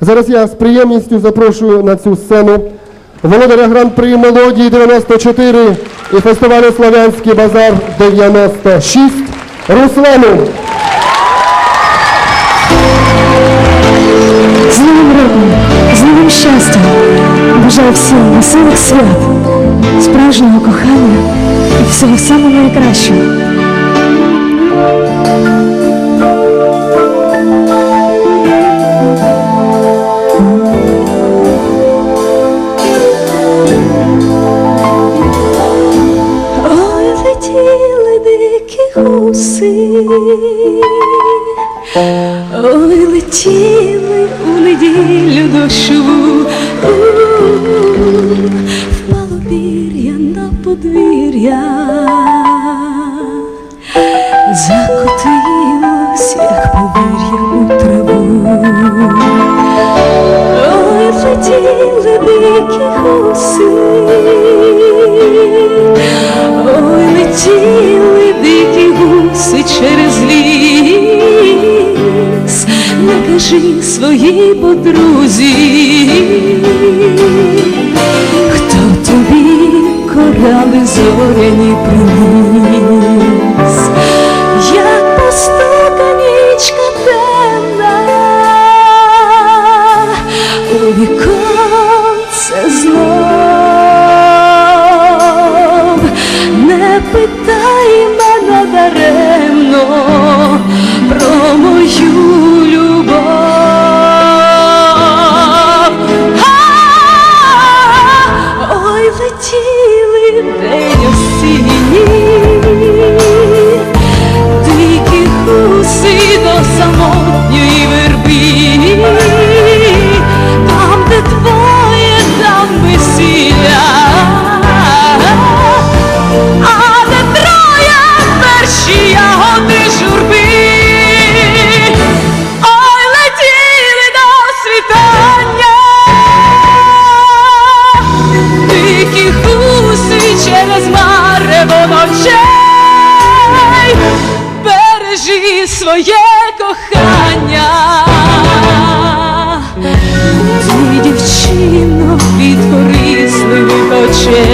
Зараз я з приємністю запрошую на цю сцену володаря гран-при мелодії 94 і фестивалю Слов'янський базар 96 Руслану. З Новим роком, з новим щастям. Бажаю всім веселих свят, справжнього кохання і всього самого найкращого. Гуси, ой, летіли у неділю дощову, впало пір'я на подвір'я, закотилось, як повір'я не своїй подрузі, хто тобі корали зоряні приніс, як постука нічка темна. У віконце знов. Не питай мене даремно бережи своє кохання, ти дівчино від корисних очей.